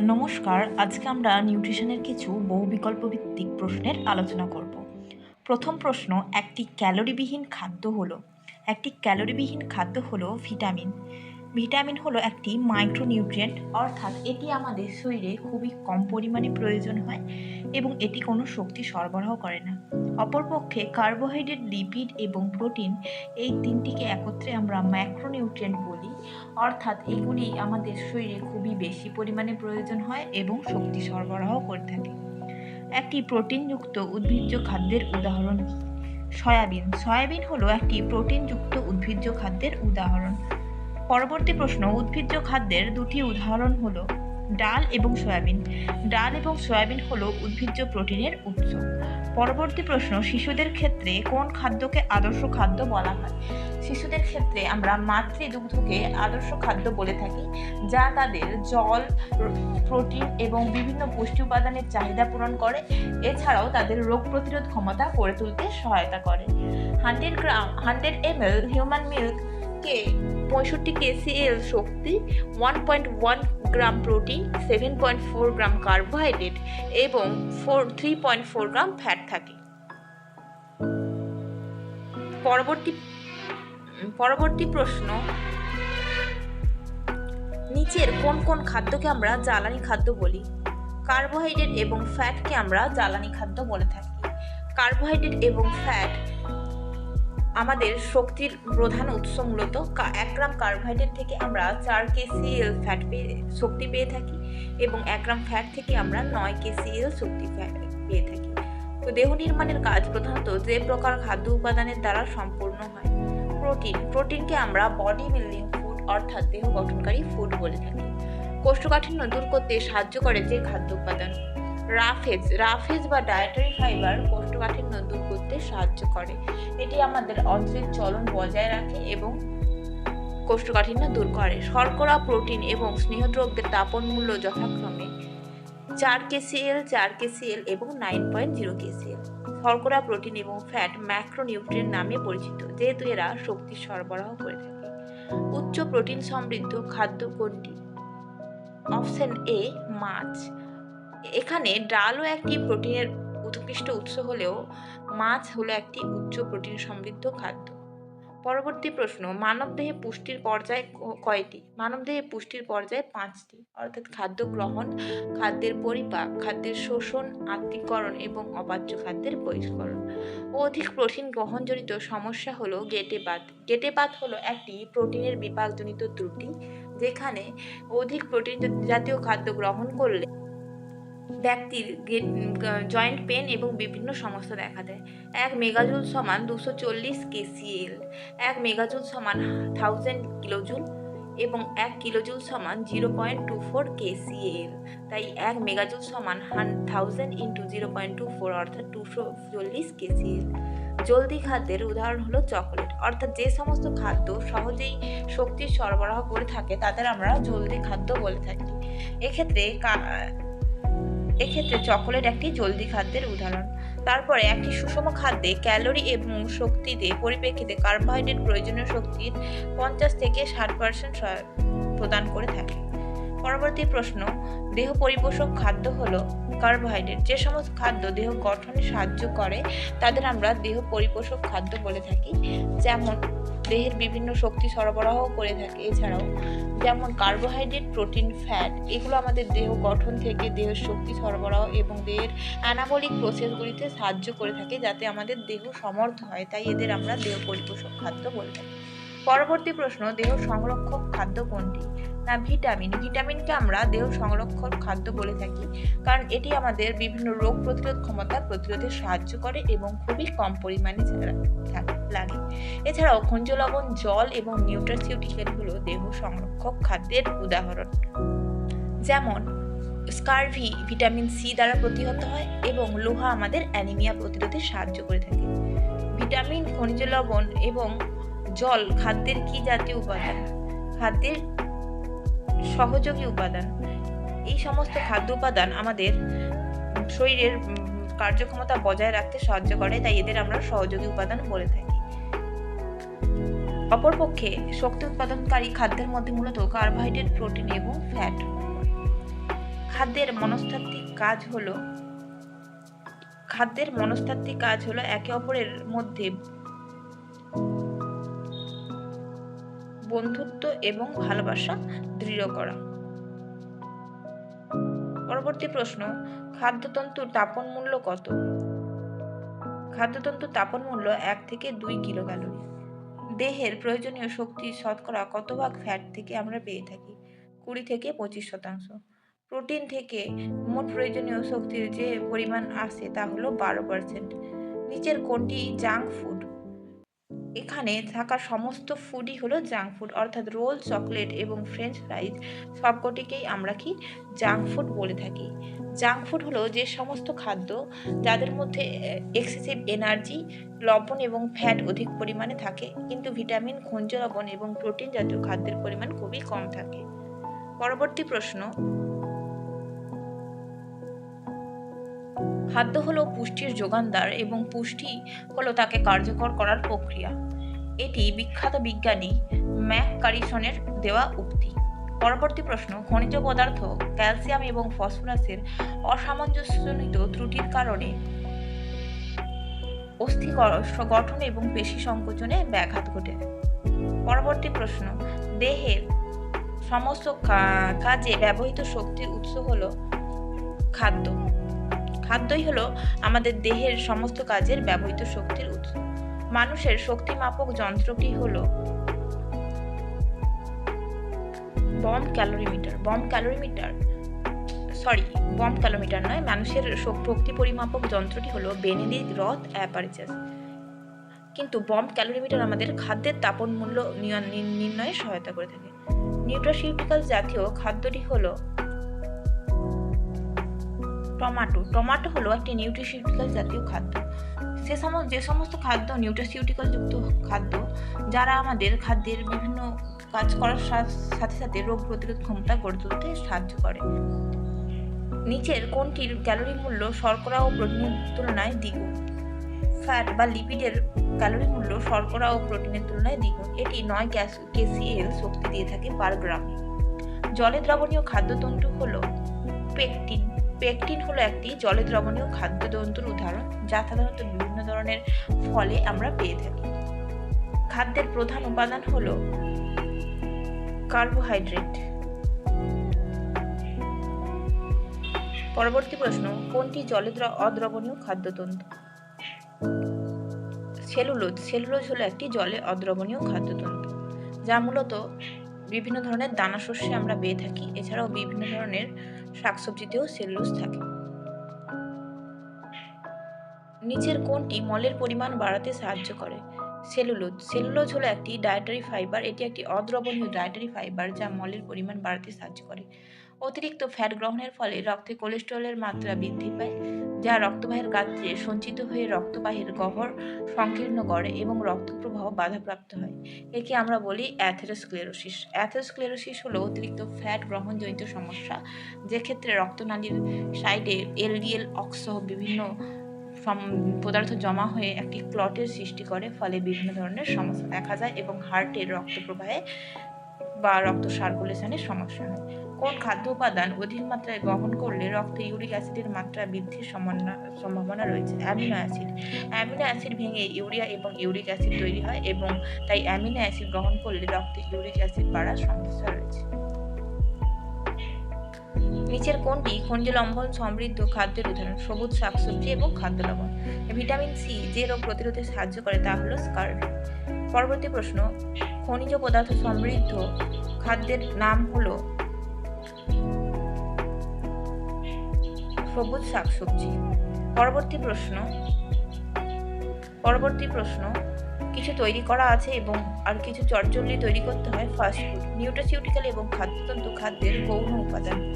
নমস্কার, আজকে আমরা নিউট্রিশনের কিছু বহু বিকল্প ভিত্তিক প্রশ্নের আলোচনা করব। প্রথম প্রশ্ন, একটি ক্যালোরিবিহীন খাদ্য হলো। একটি ক্যালোরিবিহীন খাদ্য হলো ভিটামিন। ভিটামিন হলো একটি মাইক্রোনিউট্রিয়েন্ট, অর্থাৎ এটি আমাদের শরীরে খুবই কম পরিমাণে প্রয়োজন হয় এবং এটি কোনো শক্তি সরবরাহ করে না। অপরপক্ষে কার্বোহাইড্রেট, লিপিড এবং প্রোটিন এই তিনটিকে একত্রে আমরা ম্যাক্রোনিউট্রিয়েন্ট বলি, অর্থাৎ এগুলি আমাদের শরীরে খুবই বেশি পরিমাণে প্রয়োজন হয় এবং শক্তি সরবরাহ করে থাকে। একটি প্রোটিনযুক্ত উদ্ভিজ্জ খাদ্যের উদাহরণ, সয়াবিন। সয়াবিন হলো একটি প্রোটিনযুক্ত উদ্ভিজ্জ খাদ্যের উদাহরণ। পরবর্তী প্রশ্ন, উদ্ভিজ্জ খাদ্যের দুটি উদাহরণ হলো ডাল এবং সয়াবিন। ডাল এবং সয়াবিন হলো উদ্ভিজ্জ প্রোটিনের উৎস। পরবর্তী প্রশ্ন, শিশুদের ক্ষেত্রে কোন খাদ্যকে আদর্শ খাদ্য বলা হয়? শিশুদের ক্ষেত্রে আমরা মাতৃদুগ্ধকে আদর্শ খাদ্য বলে থাকি, যা তাদের জল, প্রোটিন এবং বিভিন্ন পুষ্টি উপাদানের চাহিদা পূরণ করে। এছাড়াও তাদের রোগ প্রতিরোধ ক্ষমতা গড়ে তুলতে সহায়তা করে। Hundred gram, hundred M L human মিল্ককে পঁয়ষট্টি কেসিএল শক্তি one point one gram protein seven point four gram carbohydrate এবং four three point four gram fat থাকে। পরবর্তী পরবর্তী প্রশ্ন। নিচের কোন কোন খাদ্যকে আমরা জ্বালানি খাদ্য বলি? কার্বোহাইড্রেট এবং ফ্যাটকে আমরা জ্বালানি খাদ্য বলে থাকি। কার্বোহাইড্রেট এবং ফ্যাট আমাদের শক্তির প্রধান উৎস মূলত এক গ্রাম কার্বোহাইড্রেট থেকে আমরা চার কেসিএল ফ্যাট পেয়ে শক্তি পেয়ে থাকি এবং এক গ্রাম ফ্যাট থেকে আমরা নয় কেসিএল শক্তি ফ্যাট পেয়ে থাকি। তো দেহ নির্মাণের কাজ প্রধানত যে প্রকার খাদ্য উপাদানের দ্বারা সম্পূর্ণ হয়। প্রোটিন। প্রোটিনকে আমরা বডি বিল্ডিং ফুড অর্থাৎ দেহ গঠনকারী ফুড বলে থাকি। কোষ্ঠকাঠিন্য দূর করতে সাহায্য করে যে খাদ্য উপাদান। রাফেজ রাফেজ বা ডায়েটারি ফাইবার কোষ্ঠকাঠিন্য দূর করতে সাহায্য করে। এটি আমাদের অন্ত্রের চলন বজায় রাখে এবং কোষ্ঠকাঠিন্য দূর করে। শর্করা প্রোটিন এবং স্নেহদ্রব্যের তাপন মূল্য যথাক্রমে চার কেসিএল চার কেসিএল এবং নাইন পয়েন্ট জিরো কেসিএল। শর্করা প্রোটিন এবং ফ্যাট ম্যাক্রোনিউট্রিয়েন্ট নামে পরিচিত, যেহেতু এরা শক্তি সরবরাহ করে থাকে। উচ্চ প্রোটিন সমৃদ্ধ খাদ্য কোনটি? অপশন এ মাছ। এখানে ডালও একটি প্রোটিনের উৎকৃষ্ট উৎস হলেও মাছ হলো একটি উচ্চ প্রোটিন সমৃদ্ধ খাদ্য। পরবর্তী প্রশ্ন, মানবদেহে পুষ্টির পর্যায় কয়টি? মানবদেহে পুষ্টির পর্যায়ে পাঁচটি, অর্থাৎ খাদ্য গ্রহণ, খাদ্যের পরিপাক, খাদ্যের শোষণ, আত্মীকরণ এবং অপাচ্য খাদ্যের বহিষ্করণ। অধিক প্রোটিন গ্রহণজনিত সমস্যা হলো গেটেপাত গেটেপাত হলো একটি প্রোটিনের বিপাকজনিত ত্রুটি, যেখানে অধিক প্রোটিন জাতীয় খাদ্য গ্রহণ করলে ব্যক্তির জয়েন্ট পেন এবং বিভিন্ন সমস্যা দেখা দেয়। এক মেগাজুল সমান দুশো চল্লিশ কেসিএল, এক মেগাজুল সমান থাউজেন্ড কিলোজুল এবং এক কিলোজুল সমান zero point two four KCL. তাই এক মেগাজুল সমান one thousand into zero point two four অর্থাৎ দুশো চল্লিশ কেসিএল। জলদি খাদ্যের উদাহরণ হলো চকোলেট। অর্থাৎ যে সমস্ত খাদ্য সহজেই শক্তির সরবরাহ করে থাকে, তাদের আমরা জলদি খাদ্য বলে থাকি। এক্ষেত্রে এক্ষেত্রে চকোলেট একটি জলদি খাদ্যের উদাহরণ। তারপরে একটি সুষম খাদ্যে ক্যালোরি এবং শক্তিতে পরিপ্রেক্ষিতে কার্বোহাইড্রেট প্রয়োজনীয় শক্তির পঞ্চাশ থেকে ষাট পার্সেন্ট প্রদান করে থাকে। পরবর্তী প্রশ্ন, দেহ পরিপোষক খাদ্য হল কার্বোহাইড্রেট। যে সমস্ত খাদ্য দেহ গঠনে সাহায্য করে, তাদের আমরা দেহ পরিপোষক খাদ্য বলে থাকি। যেমন দেহের বিভিন্ন শক্তি সরবরাহ করে থাকে। এছাড়াও যেমন কার্বোহাইড্রেট প্রোটিন ফ্যাট এগুলো আমাদের দেহ গঠন থেকে দেহের শক্তি সরবরাহ এবং দেহের অ্যানাবলিক প্রসেসগুলিতে সাহায্য করে থাকে যাতে আমাদের দেহ সমর্থ হয়। তাই এদের আমরা দেহ পরিপোষক খাদ্য বলে থাকি। পরবর্তী প্রশ্ন, দেহ সংরক্ষক খাদ্য কোনটি? না, ভিটামিন। ভিটামিনকে আমরা দেহ সংরক্ষক খাদ্য বলে থাকি, কারণ এটি আমাদের বিভিন্ন রোগ প্রতিরোধ ক্ষমতা প্রতিরোধে সাহায্য করে এবং খুবই কম পরিমাণে লাগে। এছাড়াও খনিজ লবণ, জল এবং নিউট্রাসিউটিক্যাল হলো দেহ সংরক্ষক খাদ্যের উদাহরণ। যেমন, স্কারভি ভিটামিন সি দ্বারা প্রতিহত হয় এবং লোহা আমাদের অ্যানিমিয়া প্রতিরোধে সাহায্য করে থাকে। ভিটামিন, খনিজ লবণ এবং জল খাদ্যের কি জাতীয় উপাদান? খাদ্যের সহযোগী উপাদান। এই সমস্ত খাদ্য উপাদান আমাদের শরীরের কার্যক্ষমতা বজায় রাখতে সাহায্য করে, তাই এদের আমরা সহযোগী উপাদান বলে থাকি। অপরপক্ষে শক্তি উৎপাদনকারী খাদ্যের মধ্যে মূলত কার্বোহাইড্রেট, প্রোটিন এবং ফ্যাট। খাদ্যের মনস্তাত্ত্বিক কাজ হলো, খাদ্যের মনস্তাত্ত্বিক কাজ হলো একে অপরের মধ্যে বন্ধুত্ব এবং ভালোবাসা দৃঢ় করা। পরবর্তী প্রশ্ন, খাদ্যতন্তুর তাপন মূল্য কত? খাদ্যতন্তুর তাপন মূল্য এক থেকে দুই কিলো ক্যালোরি দেহের প্রয়োজনীয় শক্তি শতকরা কত ভাগ ফ্যাট থেকে আমরা পেয়ে থাকি? কুড়ি থেকে পঁচিশ শতাংশ। প্রোটিন থেকে মোট প্রয়োজনীয় শক্তির যে পরিমাণ আসে তা হলো বারো পার্সেন্ট নিচের কোনটি জাঙ্ক ফুড এখানে থাকা সমস্ত ফুডই হলো জাঙ্ক ফুড অর্থাৎ রোল চকলেট এবং ফ্রেঞ্চ ফ্রাইজ সবকটিকেই আমরা কি জাঙ্ক ফুড বলে থাকি। জাঙ্ক ফুড হলো যে সমস্ত খাদ্য যাদের মধ্যে এক্সেসিভ এনার্জি লবণ এবং ফ্যাট অধিক পরিমাণে থাকে, কিন্তু ভিটামিন খনিজ লবণ এবং প্রোটিন জাতীয় খাদ্যের পরিমাণ খুবই কম থাকে। পরবর্তী প্রশ্ন খাদ্য হলো পুষ্টির যোগানদার এবং পুষ্টি হলো তাকে কার্যকর করার প্রক্রিয়া। এটি বিখ্যাত বিজ্ঞানী ম্যাক কারিসনের দেওয়া উক্তি। পরবর্তী প্রশ্ন, খনিজ পদার্থ, ক্যালসিয়াম এবং ফসফরাসের অসামঞ্জস্যজনিত ত্রুটির কারণে অস্থি গঠন এবং পেশি সংকোচনে ব্যাঘাত ঘটে। পরবর্তী প্রশ্ন, দেহের সমস্ত কাজে ব্যবহৃত শক্তির উৎস হলো খাদ্য। খাদ্যই হলো আমাদের দেহের সমস্ত কাজের ব্যবহৃত শক্তির উৎস। মানুষের শক্তি মাপক যন্ত্রটি হলো bomb calorimeter. Bomb calorimeter sorry bomb calorimeter নয়, মানুষের শক্তি পরিমাপক যন্ত্রটি হলো বেনেডিক রথ, অ্যাপারেচাস। কিন্তু বম ক্যালোরিমিটার আমাদের খাদ্যের তাপন মূল্য নির্ণয়ে সহায়তা করে থাকে। নিউট্রাসিউটিক্যাল জাতীয় খাদ্যটি হলো টমাটো টমাটো হলো একটি নিউট্রিসিউটিক্যাল জাতীয় খাদ্য। সে সমস্ত, যে সমস্ত খাদ্য নিউট্রিসিউটিক্যাল যুক্ত খাদ্য, যারা আমাদের খাদ্যের বিভিন্ন কাজ করার সাথে সাথে রোগ প্রতিরোধ ক্ষমতা গড়ে তুলতে সাহায্য করে। নিচের কোনটির ক্যালোরি মূল্য শর্করা ও প্রোটিনের তুলনায় দ্বিগুণ? ফ্যাট বা লিপিডের ক্যালোরি মূল্য শর্করা ও প্রোটিনের তুলনায় দ্বিগুণ। এটি নয় কেসিএল শক্তি দিয়ে থাকে পার গ্রামে জলে দ্রবণীয় খাদ্যতন্তু হলো পেকটিন পেকটিন হলো একটি জলে দ্রবণীয় খাদ্যতন্তুর উদাহরণ, যা সাধারণত বিভিন্ন ধরনের ফলে আমরা পেয়ে থাকি। খাদ্যের প্রধান উপাদান হলো কার্বোহাইড্রেট পরবর্তী প্রশ্ন, কোনটি জলে দ্র- অদ্রবণীয় খাদ্যতন্তু সেলুলোজ। সেলুলোজ হলো একটি জলে অদ্রবণীয় খাদ্যতন্তু যা মূলত বিভিন্ন ধরনের দানা শস্যে আমরা পেয়ে থাকি। এছাড়াও বিভিন্ন ধরনের শাকসবজিতেও সেলুলোজ থাকে। নিচের কোনটি মলের পরিমাণ বাড়াতে সাহায্য করে। সেলুলোজ সেলুলোজ হলো একটি ডায়েটারি ফাইবার এটি একটি অদ্রবণীয় ডায়েটারি ফাইবার যা মলের পরিমাণ বাড়াতে সাহায্য করে। অতিরিক্ত ফ্যাট গ্রহণের ফলে রক্তে কোলেস্টেরলের মাত্রা বৃদ্ধি পায়, যা রক্তবাহের গাত্রে সঞ্চিত হয়ে রক্তবাহের গহ্বর সংকীর্ণ করে এবং রক্তপ্রবাহ বাধাপ্রাপ্ত হয়। একে আমরা বলি অ্যাথেরোস্ক্লেরোসিস। অ্যাথেরোস্ক্লেরোসিস হলো অতিরিক্ত ফ্যাট গ্রহণজনিত সমস্যা যে ক্ষেত্রে রক্তনালীর সাইডে এলডিএল অক্সহ বিভিন্ন পদার্থ জমা হয়ে একটি ক্লটের সৃষ্টি করে, ফলে বিভিন্ন ধরনের সমস্যা দেখা যায় এবং হার্টের রক্ত প্রবাহে বা রক্ত সার্কুলেশনের সমস্যা হয়। কোন খাদ্য উপাদান অধিক মাত্রায় গ্রহণ করলে রক্তে ইউরিক অ্যাসিডের মাত্রা বৃদ্ধির সম্ভাবনা- রয়েছে? Amino acid. অ্যামিনো অ্যাসিড ভেঙে ইউরিয়া এবং ইউরিক অ্যাসিড তৈরি হয় এবং তাই অ্যামিনো অ্যাসিড গ্রহণ করলে রক্তে ইউরিক অ্যাসিড বাড়ার সমস্যা রয়েছে। নিচের কোনটি? খনিজ লবণ, সমৃদ্ধ খাদ্যের উদাহরণ, সবুজ শাকসবজি এবং খাদ্য লবণ। ভিটামিন সি যে রোগ প্রতিরোধে সাহায্য করে তা হলো স্কার্ড পরবর্তী প্রশ্ন, খনিজ পদার্থ সমৃদ্ধ খাদ্যের নাম হলো সবুজ শাকসবজি। পরবর্তী প্রশ্ন। পরবর্তী প্রশ্ন। কিছু তৈরি করা আছে এবং আর কিছু চটচল্লি তৈরি করতে হয় ফাস্টফুড নিউট্রাসিউটিক্যাল এবং খাদ্যতন্ত্র খাদ্যের গৌণ উপাদান।